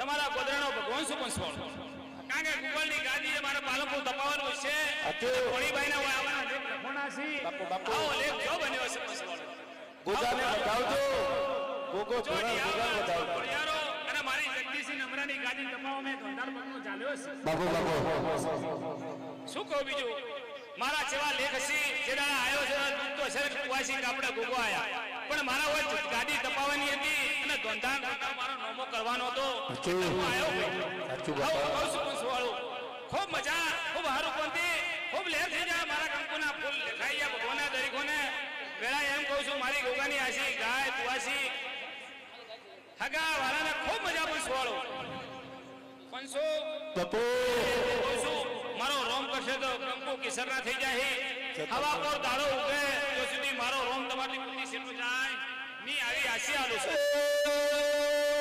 તમારા ગોદરાનો ભગવાન શું પણ સોળ કારણ કે ગુગળની ગાદી મારે પાલનપુર તપાવવાનું છે. હતું. ઘોડીબાઈના આવવાના લેખ લખવાના છે. બાપુ, બાપુ. આવો લેખ જો બન્યો છે ગોગાને બતાવજો. ગોગો થોડા ગોગા બતાવજો. અને મારી જગદીશી નમ્રની ગાદી તપાવવા મેં ધોંધાર ચાલ્યો છે બાપુ બાપુ. શું કહું બીજું? મારા જેવા લેખ હસી જેડા આયો છે તો છે કુવાસી કાપડે ગોગો આયા. પણ મારા હોય ગાડી ધોંધાર મારો કરવાનો હતો. સાચું. બાપા. ખૂબ મજા ખૂબ હારું પંથી ખૂબ લહેર થઈ જાય મારા કંકુના ફૂલ દેખાઈ ગયા ભગવાનના દરેકોને. પેલા એમ કહું છું મારી ગોગાની આશી ગાય તુવાસી હગા વાળાને ખૂબ મજા બાપુ કહું છું, મારો રોમ કરશે તો કંકુ કિશોરના થઈ જાય હવા પર દાડો ઉગે તો સુધી મારો રોમ તમારી કુંડી સીટો જાય. ની આવી આશી આલું છું.